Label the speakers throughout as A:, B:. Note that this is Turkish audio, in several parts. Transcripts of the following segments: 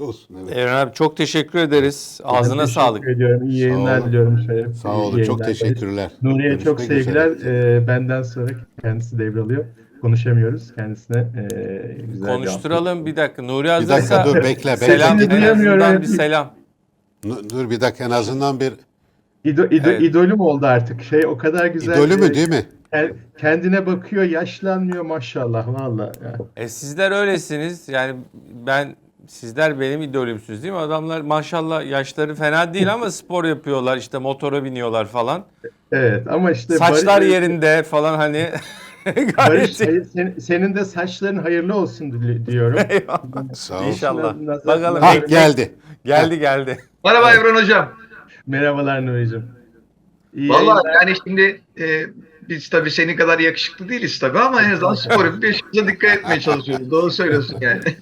A: Olsun evet.
B: Evren abi çok teşekkür ederiz. Ağzına
C: Ben
B: sağlık.
C: Teşekkür ediyorum. İyi
A: Sağ
C: yayınlar
A: olun.
C: diliyorum Şeref.
A: Sağ olun. Çok teşekkürler.
C: Nuriye çok sevgiler. Ee, benden sonra kendisi devralıyor. Konuşamıyoruz. Kendisine ee, güzel
B: Konuşturalım bir dakika. Nuri
A: Bir dakika
B: hazırsa
A: dur bekle. bekle.
B: selam en azından bir selam.
A: Dur bir dakika en azından bir
C: İdo, ido,
B: Evet.
C: idolüm oldu artık. Şey o kadar güzel.
A: idolü mü değil mi?
C: ke- Kendine bakıyor, yaşlanmıyor maşallah valla.
B: E sizler öylesiniz. Yani ben sizler benim idolümsünüz değil mi? Adamlar maşallah yaşları fena değil ama spor yapıyorlar. işte motora biniyorlar falan.
C: Evet ama işte
B: Saçlar
C: Barış-
B: yerinde falan hani
C: Barış,
B: gayet
C: hayır, sen- senin de saçların hayırlı olsun diyorum.
B: Eyvallah.
A: Sağ ol.
B: İnşallah.
C: Nazar-
B: Bakalım.
A: Ha
C: nazar-
A: geldi.
B: Geldi geldi.
D: Merhaba Evren Hocam.
C: Merhabalar Nuri'cim. İyi
D: Vallahi
C: yayınlar.
D: yani şimdi e, biz tabii senin kadar yakışıklı değiliz tabii ama en azından spor yapıp yaşımıza dikkat etmeye çalışıyoruz. Doğru söylüyorsun yani.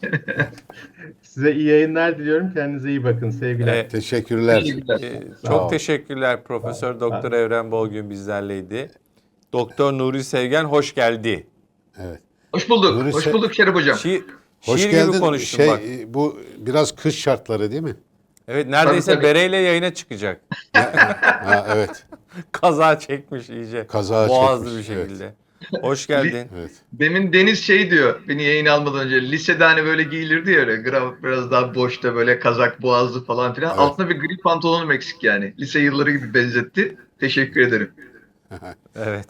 C: Size iyi yayınlar diliyorum. Kendinize iyi bakın. Sevgiler.
B: E,
A: Teşekkürler.
D: Teşekkürler.
B: Ee, çok teşekkürler Profesör Doktor Evren Bolgün bizlerleydi. Doktor Nuri Sevgen hoş geldi.
A: Evet.
D: Hoş bulduk.
A: Nuri
D: Hoş
A: Se-
D: bulduk Şerif Hocam.
B: Şiir,
A: Hoş
B: şiir
A: geldin.
B: gibi konuştun
A: şey
B: bak.
A: e, bu biraz kış şartları değil mi?
B: Evet neredeyse
D: Tabii, tabii.
B: bereyle yayına çıkacak.
A: Ha evet.
B: Kaza çekmiş iyice.
A: Kaza
B: Boğazlı
A: çekmiş,
B: bir
A: evet.
B: Hoş geldin.
A: Evet.
D: Demin Deniz şey diyor beni yayın almadan önce lisede hani böyle giyilirdi ya öyle biraz daha boşta böyle kazak boğazlı falan filan.
A: Evet.
D: Altında bir gri pantolonum eksik yani. Lise yılları gibi benzetti. Teşekkür ederim.
B: Evet.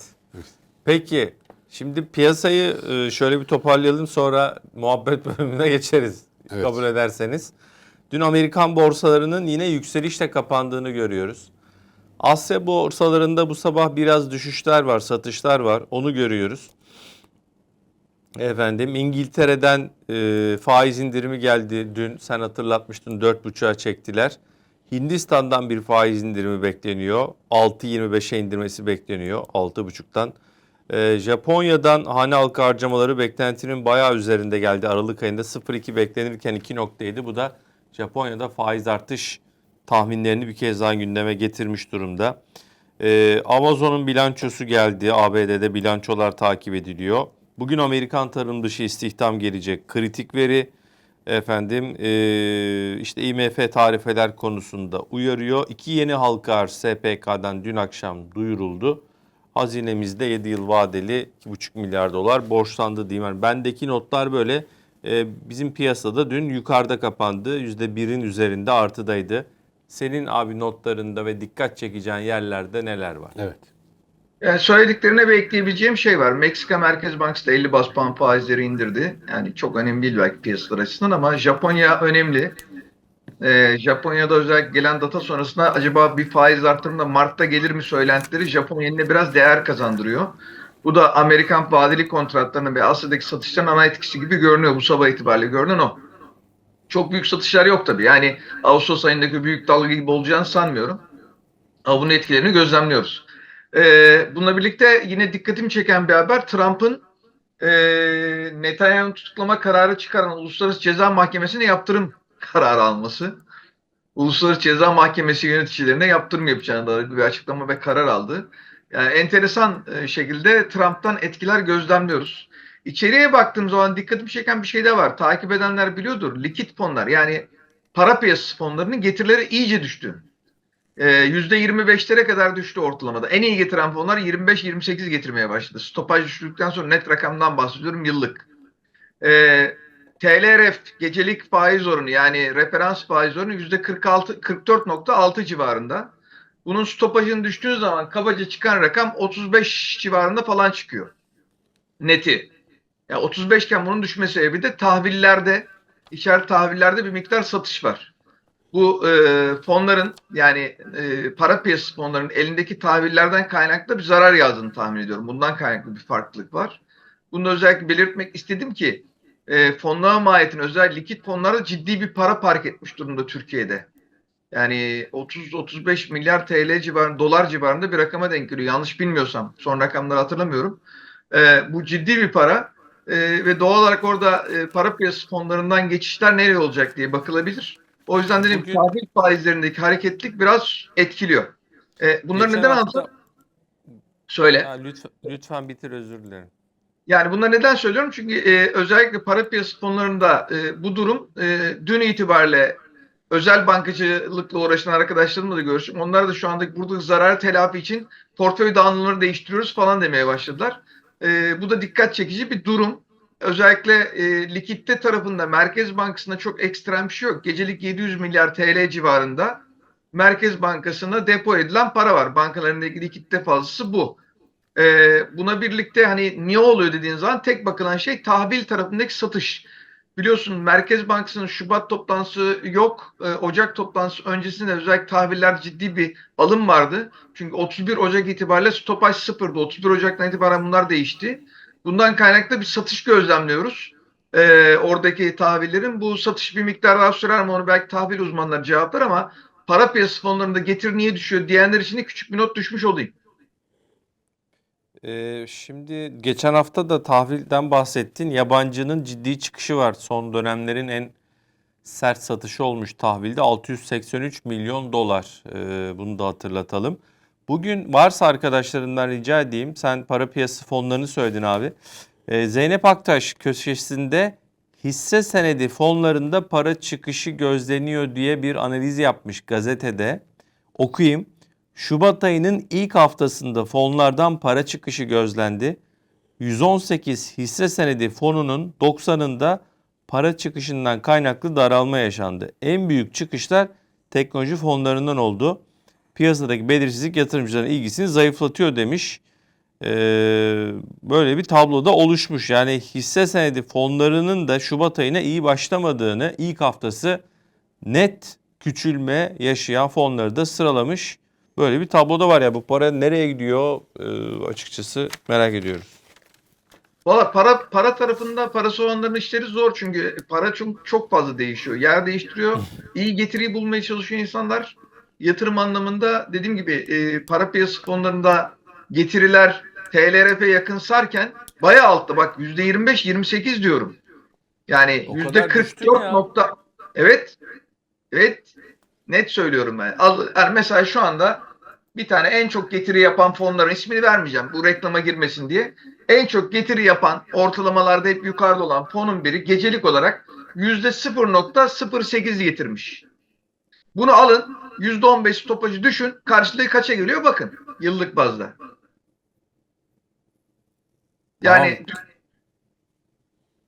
B: Peki şimdi piyasayı e, şöyle bir toparlayalım sonra muhabbet bölümüne geçeriz.
A: Evet.
B: Kabul ederseniz. Dün Amerikan borsalarının yine yükselişle kapandığını görüyoruz. Asya borsalarında bu sabah biraz düşüşler var, satışlar var. Onu görüyoruz. Efendim İngiltere'den e, faiz indirimi geldi dün. Sen hatırlatmıştın 4.5'a çektiler. Hindistan'dan bir faiz indirimi bekleniyor. 6.25'e indirmesi bekleniyor 6.5'tan. E, Japonya'dan hane halkı harcamaları beklentinin bayağı üzerinde geldi. Aralık ayında 0.2 beklenirken 2.7. Bu da Japonya'da faiz artış tahminlerini bir kez daha gündeme getirmiş durumda. Ee, Amazon'un bilançosu geldi. ABD'de bilançolar takip ediliyor. Bugün Amerikan tarım dışı istihdam gelecek. Kritik veri efendim ee, işte IMF tarifeler konusunda uyarıyor. İki yeni halka arz SPK'dan dün akşam duyuruldu. Hazinemizde 7 yıl vadeli 2,5 milyar dolar borçlandı diyeyim. Yani bendeki notlar böyle. Ee, bizim piyasada dün yukarıda kapandı. %1'in üzerinde artıdaydı. Senin abi notlarında ve dikkat çekeceğin yerlerde neler var?
A: Evet.
D: Yani söylediklerine bir ekleyebileceğim şey var. Meksika Merkez Bankası da 50 bas puan faizleri indirdi. Yani çok önemli değil belki piyasalar açısından ama Japonya önemli. Ee, Japonya'da özellikle gelen data sonrasında acaba bir faiz artırımında Mart'ta gelir mi söylentileri Japon yenine biraz değer kazandırıyor. Bu da Amerikan vadeli kontratlarının ve Asya'daki satışların ana etkisi gibi görünüyor bu sabah itibariyle. Görünen o. Çok büyük satışlar yok tabii. Yani Ağustos ayındaki büyük dalga gibi olacağını sanmıyorum. Ama bunun etkilerini gözlemliyoruz. Ee, bununla birlikte yine dikkatimi çeken bir haber Trump'ın e, Netanyahu'nun tutuklama kararı çıkaran Uluslararası Ceza Mahkemesi'ne yaptırım kararı alması. Uluslararası Ceza Mahkemesi yöneticilerine yaptırım yapacağına dair bir açıklama ve karar aldı. Yani enteresan e, şekilde Trump'tan etkiler gözlemliyoruz. İçeriye baktığım zaman dikkatimi çeken bir şey de var. Takip edenler biliyordur. Likit fonlar yani para piyasası fonlarının getirileri iyice düştü. Ee, %25'lere kadar düştü ortalamada. En iyi getiren fonlar 25-28 getirmeye başladı. Stopaj düştükten sonra net rakamdan bahsediyorum yıllık. Ee, TLRF gecelik faiz oranı yani referans faiz oranı %46 44.6 civarında. Bunun stopajın düştüğü zaman kabaca çıkan rakam 35 civarında falan çıkıyor. Neti. Yani 35 iken bunun düşme sebebi de tahvillerde, içeride tahvillerde bir miktar satış var bu e, fonların yani e, para piyasası fonlarının elindeki tahvillerden kaynaklı bir zarar yazdığını tahmin ediyorum. Bundan kaynaklı bir farklılık var. Bunu özellikle belirtmek istedim ki e, fonlama mahiyetin özel likit fonlarda ciddi bir para park etmiş durumda Türkiye'de. Yani 30-35 milyar TL civarında, dolar civarında bir rakama denk geliyor. Yanlış bilmiyorsam. Son rakamları hatırlamıyorum. E, bu ciddi bir para. E, ve doğal olarak orada e, para piyasası fonlarından geçişler nereye olacak diye bakılabilir. O yüzden dedim tahvil faizlerindeki hareketlik biraz etkiliyor. E, bunları
B: Geçen
D: neden
B: hafta-
D: aldım? Söyle.
B: Ya lütfen, lütfen bitir özür dilerim.
D: Yani bunları neden söylüyorum? Çünkü e, özellikle para piyasası fonlarında e, bu durum e, dün itibariyle özel bankacılıkla uğraşan arkadaşlarımla da görüştüm. Onlar da şu anda burada zarar telafi için portföy dağılımları değiştiriyoruz falan demeye başladılar. E, bu da dikkat çekici bir durum. Özellikle e, likitte tarafında Merkez Bankası'nda çok ekstrem bir şey yok. Gecelik 700 milyar TL civarında Merkez Bankası'na depo edilen para var. Bankalarındaki likitte fazlası bu. Ee, buna birlikte hani niye oluyor dediğin zaman tek bakılan şey tahvil tarafındaki satış. Biliyorsun Merkez Bankası'nın Şubat toplantısı yok. Ee, Ocak toplantısı öncesinde özellikle tahviller ciddi bir alım vardı. Çünkü 31 Ocak itibariyle stopaj sıfırdı. 31 Ocak'tan itibaren bunlar değişti. Bundan kaynaklı bir satış gözlemliyoruz. Ee, oradaki tahvillerin bu satış bir miktar daha sürer mi onu belki tahvil uzmanları cevaplar ama para piyasası fonlarında getir niye düşüyor diyenler için de küçük bir not düşmüş olayım.
B: Ee, şimdi geçen hafta da tahvilden bahsettin. Yabancının ciddi çıkışı var. Son dönemlerin en sert satışı olmuş tahvilde 683 milyon dolar. Ee, bunu da hatırlatalım. Bugün varsa arkadaşlarından rica edeyim. Sen para piyasası fonlarını söyledin abi. Ee, Zeynep Aktaş köşesinde hisse senedi fonlarında para çıkışı gözleniyor diye bir analiz yapmış gazetede. Okuyayım. Şubat ayının ilk haftasında fonlardan para çıkışı gözlendi. 118 hisse senedi fonunun 90'ında para çıkışından kaynaklı daralma yaşandı. En büyük çıkışlar teknoloji fonlarından oldu. Piyasadaki belirsizlik yatırımcıların ilgisini zayıflatıyor demiş. Ee, böyle bir tabloda oluşmuş. Yani hisse senedi fonlarının da Şubat ayına iyi başlamadığını ilk haftası net küçülme yaşayan fonları da sıralamış. Böyle bir tabloda var ya bu para nereye gidiyor Ee, açıkçası merak ediyoruz.
D: Valla para para tarafında parası olanların işleri zor çünkü para çok çok fazla değişiyor. Yer değiştiriyor. İyi getiriyi bulmaya çalışıyor insanlar. Yatırım anlamında dediğim gibi e, para piyasası fonlarında getiriler TLRF'e yakınsarken bayağı altta bak %25 28 diyorum. Yani
B: O kadar düştün
D: %44
B: ya.
D: nokta Evet. Evet. Net söylüyorum ben. Az, yani mesela şu anda bir tane en çok getiri yapan fonların ismini vermeyeceğim. Bu reklama girmesin diye. En çok getiri yapan ortalamalarda hep yukarıda olan fonun biri gecelik olarak %0.08 getirmiş. Bunu alın %15 stopajı düşün. Karşılığı kaça geliyor bakın yıllık bazda. Yani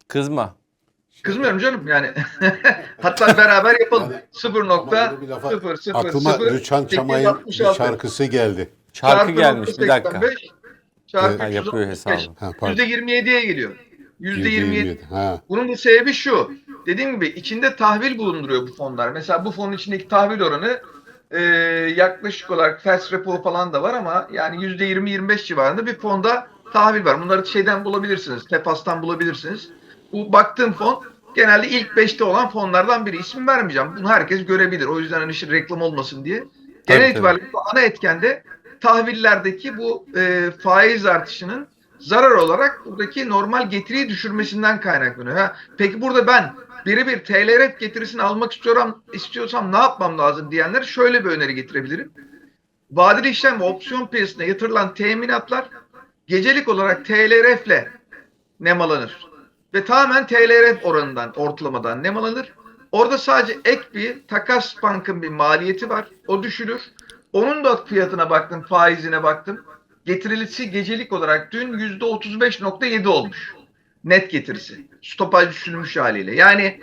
B: Kızma.
D: Kızmıyorum canım yani. Hatta beraber yapalım.
A: Yani-
D: 0
A: Ama
D: nokta
A: böyle bir lafa-
D: 0 0
A: Aklıma
D: 0
A: Rüçhan Çamay'ın bir şarkısı geldi.
B: Şarkı gelmiş bir dakika.
D: Çarpı
B: Ha, yapıyor hesabı.
A: Ha, pardon.
D: %27'ye geliyor. %27.
A: Ha.
D: Bunun da sebebi şu. Dediğim gibi içinde tahvil bulunduruyor bu fonlar. Mesela bu fonun içindeki tahvil oranı e, yaklaşık olarak fast repo falan da var ama yani %20-25 civarında bir fonda tahvil var. Bunları şeyden bulabilirsiniz. Tepas'tan bulabilirsiniz. Bu baktığım fon genelde ilk 5'te olan fonlardan biri. İsim vermeyeceğim. Bunu herkes görebilir. O yüzden hani reklam olmasın diye. Genel
B: tabii.
D: itibariyle bu ana etken de tahvillerdeki bu e, faiz artışının zarar olarak buradaki normal getiriyi düşürmesinden kaynaklanıyor. Ha, peki burada ben birebir TLRF getirisini almak istiyorum istiyorsam ne yapmam lazım diyenler şöyle bir öneri getirebilirim. Vadeli işlem ve opsiyon piyasasına yatırılan teminatlar gecelik olarak TLRF ile nemalanır. Ve tamamen TLRF oranından, ortalamadan nemalanır. Orada sadece ek bir takas bankın bir maliyeti var. O düşülür. Onun da fiyatına baktım, faizine baktım. Getirilisi gecelik olarak dün %35.7 olmuş. Net getirisi. Stopaj düşürülmüş haliyle. Yani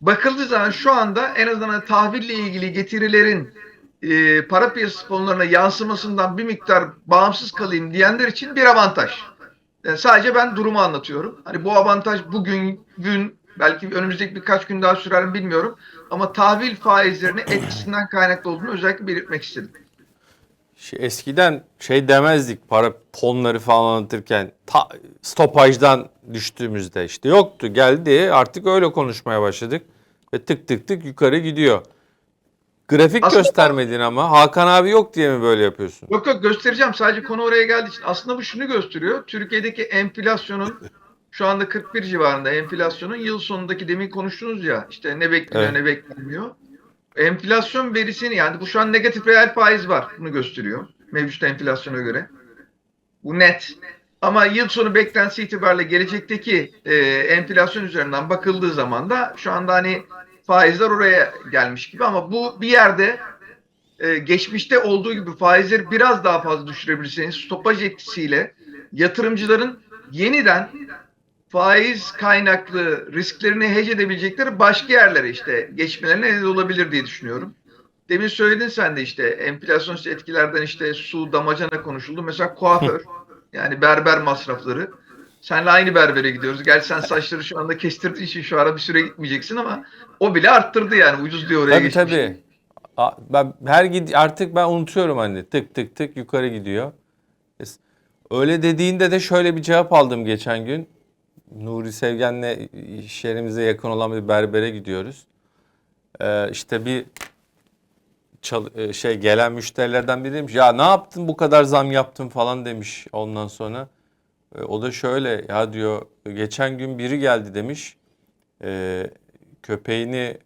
D: bakıldığı zaman şu anda en azından tahville ilgili getirilerin e, para piyasası fonlarına yansımasından bir miktar bağımsız kalayım diyenler için bir avantaj. Yani sadece ben durumu anlatıyorum. Hani bu avantaj bugün, gün, belki önümüzdeki birkaç gün daha sürer mi bilmiyorum. Ama tahvil faizlerinin etkisinden kaynaklı olduğunu özellikle belirtmek istedim.
B: Şey, eskiden şey demezdik para fonları falan anlatırken ta, stopajdan düştüğümüzde işte yoktu geldi artık öyle konuşmaya başladık ve tık tık tık yukarı gidiyor. Grafik
D: Aslında-
B: göstermedin ama Hakan abi yok diye mi böyle yapıyorsun?
D: Yok yok göstereceğim. Sadece konu oraya geldiği için. Aslında bu şunu gösteriyor. Türkiye'deki enflasyonun şu anda 41 civarında enflasyonun yıl sonundaki demin konuştunuz ya işte ne bekleniyor
B: Evet.
D: ne beklenmiyor. Enflasyon verisini yani bu şu an negatif reel faiz var. Bunu gösteriyor. Mevcut enflasyona göre. Bu net. Ama yıl sonu beklentisi itibariyle gelecekteki e, enflasyon üzerinden bakıldığı zaman da şu anda hani faizler oraya gelmiş gibi ama bu bir yerde e, geçmişte olduğu gibi faizleri biraz daha fazla düşürebilirseniz stopaj etkisiyle yatırımcıların yeniden faiz kaynaklı risklerini hedge edebilecekleri başka yerlere işte geçmelerine neden olabilir diye düşünüyorum. Demin söyledin sen de işte enflasyonist etkilerden işte su, damacana konuşuldu. Mesela kuaför yani berber masrafları. Senle aynı berbere gidiyoruz. Gerçi sen saçları şu anda kestirdiğin için şu ara bir süre gitmeyeceksin ama o bile arttırdı yani. Ucuz diye oraya
B: Tabii
D: geçmiş.
B: tabii. A- Ben her gid artık ben unutuyorum hani tık tık tık yukarı gidiyor. Öyle dediğinde de şöyle bir cevap aldım geçen gün. Nuri Sevgen'le iş yerimize yakın olan bir berbere gidiyoruz. Ee, işte bir e, şey gelen müşterilerden biri demiş ya ne yaptın bu kadar zam yaptın falan demiş ondan sonra. E, o da şöyle ya diyor geçen gün biri geldi demiş. E, köpeğini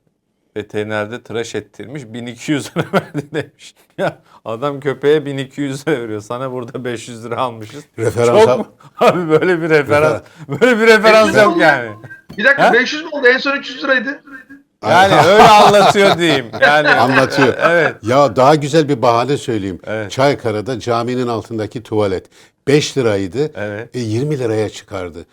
B: veterinerde tıraş ettirmiş 1200 lira verdi demiş. Ya adam köpeğe 1200 lira veriyor. Sana burada 500 lira almışız.
A: Referans
B: Çok mu? Abi böyle bir referans. Böyle bir referans yok yani.
D: Bir dakika
B: Ha?
D: 500 mi oldu? En son 300 liraydı.
B: Yani öyle anlatıyor diyeyim. Yani
A: Anlatıyor.
B: Evet.
A: Ya daha güzel bir bahane söyleyeyim.
B: Evet.
A: Çaykara'da caminin altındaki tuvalet 5 liraydı.
B: Evet.
A: E, 20 liraya çıkardı.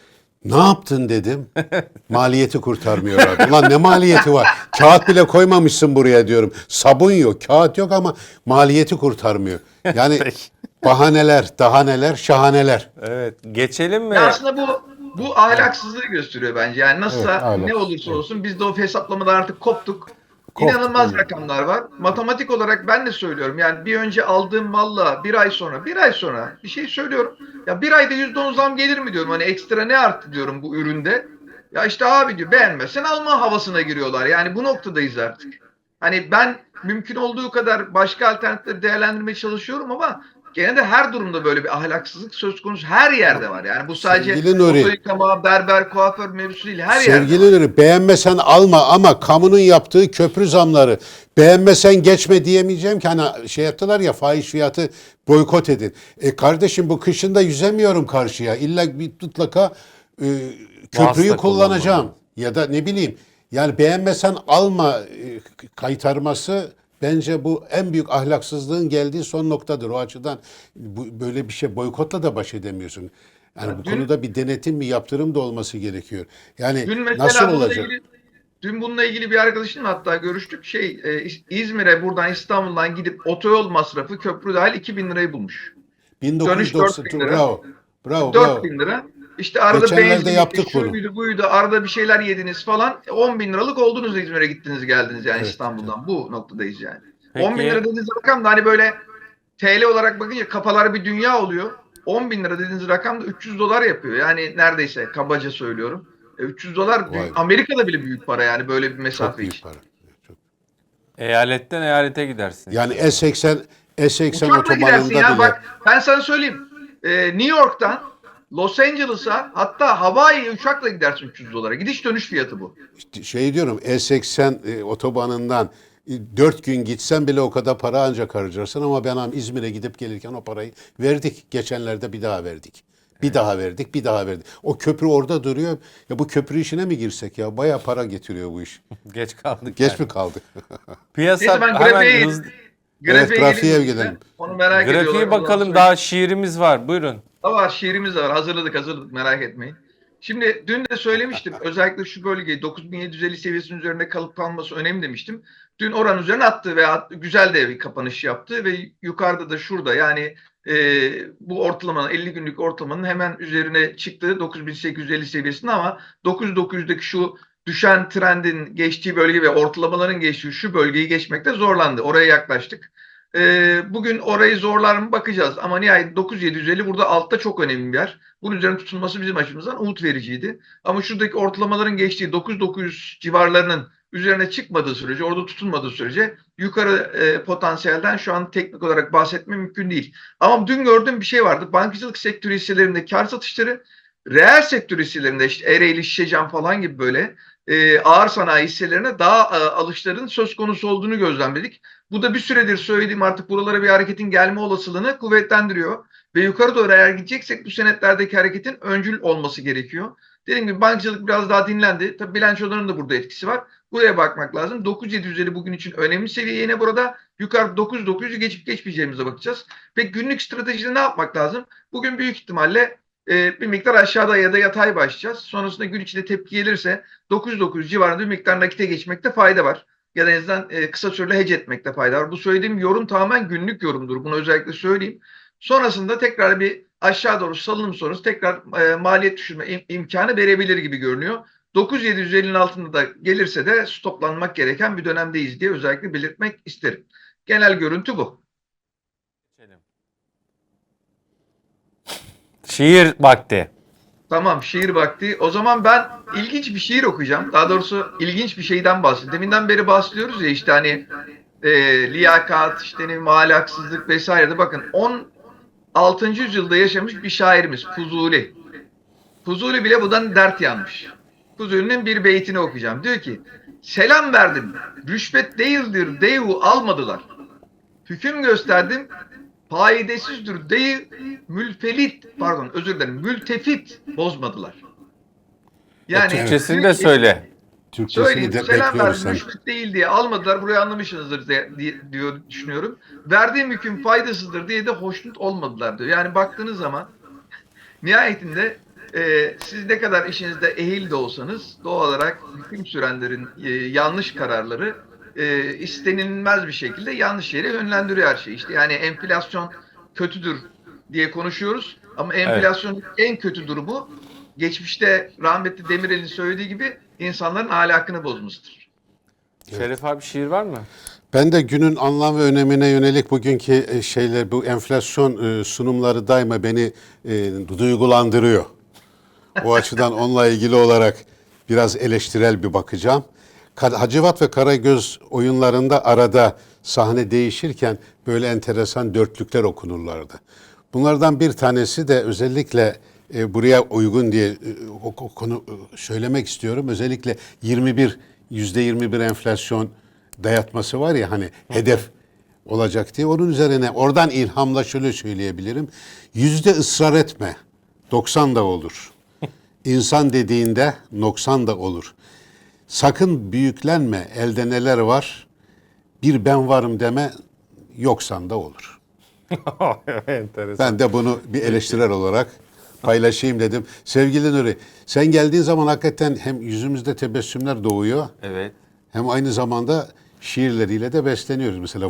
A: Ne yaptın dedim. Maliyeti kurtarmıyor abi. Ulan ne maliyeti var? Kağıt bile koymamışsın buraya diyorum. Sabun yok, kağıt yok ama maliyeti kurtarmıyor. Yani bahaneler, daha neler, şahaneler.
B: Evet. Geçelim mi?
D: Ya aslında bu bu ahlaksızlığı gösteriyor bence. Yani nasılsa
A: Evet, ahlak.
D: ne olursa olsun biz de o hesaplamadan artık koptuk.
A: Koptuk,
D: İnanılmaz rakamlar var. Matematik olarak ben de söylüyorum. Yani bir önce aldığım malla bir ay sonra, bir ay sonra bir şey söylüyorum. Ya bir ayda yüzde on zam gelir mi diyorum. Hani ekstra ne arttı diyorum bu üründe. Ya işte abi diyor beğenmezsen alma havasına giriyorlar. Yani bu noktadayız artık. Hani ben mümkün olduğu kadar başka alternatifleri değerlendirmeye çalışıyorum ama gene de her durumda böyle bir ahlaksızlık söz konusu her yerde var. Yani bu sadece
A: Sevgili Nuri.
D: yıkama, berber, kuaför mevzusu değil. Her yerde. var.
A: Sevgili Nuri beğenmesen alma ama kamunun yaptığı köprü zamları beğenmesen geçme diyemeyeceğim ki hani şey yaptılar ya faiz fiyatı boykot edin. E kardeşim bu kışında yüzemiyorum karşıya. İlla bir mutlaka e, köprüyü
B: Vasıta
A: kullanacağım.
B: kullanmalı.
A: Ya da ne bileyim yani beğenmesen alma e, kaytarması bence bu en büyük ahlaksızlığın geldiği son noktadır. O açıdan bu, böyle bir şey boykotla da baş edemiyorsun. Yani bu
D: dün-
A: konuda bir denetim, bir yaptırım da olması gerekiyor. Yani
D: Dün
A: nasıl olacak?
D: ilgili dün bununla ilgili bir arkadaşımla hatta görüştük. Şey e, İz- İzmir'e buradan İstanbul'dan gidip otoyol masrafı köprü dahil 2000 lirayı bulmuş. Dönüş
A: 1990
D: 4000 lira.
A: Bravo, bravo.
D: 4000 lira. İşte arada
A: Geçenlerde
D: benzin
A: yaptık bunu.
D: şuydu buydu arada bir şeyler yediniz falan. 10 bin liralık oldunuz İzmir'e gittiniz geldiniz yani
A: Evet,
D: İstanbul'dan. Bu noktadayız yani.
B: Peki.
D: 10 bin lira dediğiniz rakam da hani böyle TL olarak bakınca kafalar bir dünya oluyor. 10 bin lira dediğiniz rakam da 300 dolar yapıyor. Yani neredeyse kabaca söylüyorum. E, 300 dolar
A: Vay.
D: Amerika'da bile büyük para yani böyle bir
A: Çok
D: mesafe
A: büyük
D: için.
A: para. Çok-
B: Eyaletten eyalete gidersin.
A: Yani E80 E80
D: Uçakla gidersin
A: otobanında
D: ya
A: bile
D: bak ben sana söyleyeyim. Ee, New York'tan Los Angeles'a hatta Hawaii'ye uçakla gidersin 300 dolara. Gidiş dönüş fiyatı bu.
A: işte şey diyorum E80 e, otobanından 4 gün gitsen bile o kadar para ancak harcarsın ama ben am- İzmir'e gidip gelirken o parayı verdik. Geçenlerde bir daha verdik. Bir daha verdik, bir daha verdik. O köprü orada duruyor. Ya bu köprü işine mi girsek ya? Bayağı para getiriyor bu iş.
B: Geç kaldık.
A: Geç
B: yani.
A: mi kaldık?
B: Piyasa
D: Neyse ben
B: hemen
D: grafiğe,
B: hızlı.
A: Evet, grafiğe gidelim.
D: size. Onu merak ediyorlar.
B: Grafiğe
D: Ondan
B: bakalım daha şiirimiz var. Buyurun.
D: Da var şiirimiz de var. Hazırladık hazırladık merak etmeyin. Şimdi dün de söylemiştim. özellikle şu bölge 9750 seviyesinin üzerinde kalıp kalması önemli demiştim. Dün oranın üzerine attı ve at- güzel de bir kapanış yaptı ve yukarıda da şurada yani e, bu ortalamanın 50 günlük ortalamanın hemen üzerine çıktı 9850 seviyesinde ama 9900'deki şu düşen trendin geçtiği bölge ve ortalamaların geçtiği şu bölgeyi geçmekte zorlandı. Oraya yaklaştık. Ee, bugün orayı zorlar mı bakacağız. Ama nihayet 9750 burada altta çok önemli bir yer. Bunun üzerine tutulması bizim açımızdan umut vericiydi. Ama şuradaki ortalamaların geçtiği 9900 civarlarının üzerine çıkmadığı sürece, orada tutulmadığı sürece yukarı e, potansiyelden şu an teknik olarak bahsetme mümkün değil. Ama dün gördüğüm bir şey vardı. Bankacılık sektörü hisselerinde kar satışları, reel sektör hisselerinde işte Ereğli, Şişecam falan gibi böyle e, ağır sanayi hisselerine daha e, alışların söz konusu olduğunu gözlemledik. Bu da bir süredir söylediğim artık buralara bir hareketin gelme olasılığını kuvvetlendiriyor. Ve yukarı doğru eğer gideceksek bu senetlerdeki hareketin öncül olması gerekiyor. Dediğim gibi bankacılık biraz daha dinlendi. Tabii bilançoların da burada etkisi var. Buraya bakmak lazım. 9750 bugün için önemli seviye yine burada. Yukarı 9900'ü geçip geçmeyeceğimize bakacağız. Peki günlük stratejide ne yapmak lazım? Bugün büyük ihtimalle e, bir miktar aşağıda ya da yatay başlayacağız. Sonrasında gün içinde tepki gelirse 909 civarında bir miktar nakite geçmekte fayda var. Ya da en azından e, kısa süreli hedge etmekte fayda var. Bu söylediğim yorum tamamen günlük yorumdur. Bunu özellikle söyleyeyim. Sonrasında tekrar bir aşağı doğru salınım sonrası tekrar e, maliyet düşürme im- imkanı verebilir gibi görünüyor. 9750'nin altında da gelirse de stoplanmak gereken bir dönemdeyiz diye özellikle belirtmek isterim. Genel görüntü bu.
B: Şiir vakti.
D: Tamam şiir vakti. O zaman ben ilginç bir şiir okuyacağım. Daha doğrusu ilginç bir şeyden bahsedeyim. Deminden beri bahsediyoruz ya işte hani e, liyakat, işte ne, ahlaksızlık vesaire de bakın 16. yüzyılda yaşamış bir şairimiz Fuzuli. Fuzuli bile bundan dert yanmış. Fuzuli'nin bir beytini okuyacağım. Diyor ki selam verdim. Rüşvet değildir deyu almadılar. Hüküm gösterdim. Faidesizdir deyi mülfelit pardon özür dilerim mültefit bozmadılar. Yani
B: Türkçesini de söyle.
A: Türkçesini
D: Söyleyeyim.
A: de
D: Selam verdim. Rüşvet değil diye almadılar. Burayı anlamışsınızdır diye, diye- diyor düşünüyorum. Verdiğim hüküm faydasızdır diye de hoşnut olmadılar diyor. Yani baktığınız zaman nihayetinde e, siz ne kadar işinizde ehil de olsanız doğal olarak hüküm sürenlerin e, yanlış kararları e, istenilmez bir şekilde yanlış yere yönlendiriyor her şeyi. İşte yani enflasyon kötüdür diye konuşuyoruz ama enflasyonun en kötü durumu geçmişte rahmetli Demirel'in söylediği gibi insanların ahlakını bozmasıdır.
B: Şeref abi şiir var mı?
A: Ben de günün anlam ve önemine yönelik bugünkü e, şeyler bu enflasyon e, sunumları daima beni e, duygulandırıyor. O açıdan onunla ilgili olarak biraz eleştirel bir bakacağım. Hacivat ve Karagöz oyunlarında arada sahne değişirken böyle enteresan dörtlükler okunurlardı. Bunlardan bir tanesi de özellikle e, buraya uygun diye e, o konu e, söylemek istiyorum. Özellikle 21 yüzde 21 enflasyon dayatması var ya hani hedef olacak diye onun üzerine oradan ilhamla şöyle söyleyebilirim. Yüzde ısrar etme. 90 da olur. İnsan dediğinde noksan da olur. Sakın büyüklenme. Elde neler var? Bir ben varım deme. Yoksan da olur.
B: Enteresan.
A: Ben de bunu bir eleştirel olarak paylaşayım dedim. Sevgili Nuri, sen geldiğin zaman hakikaten hem yüzümüzde tebessümler doğuyor
B: Evet.
A: hem aynı zamanda şiirleriyle de besleniyoruz. Mesela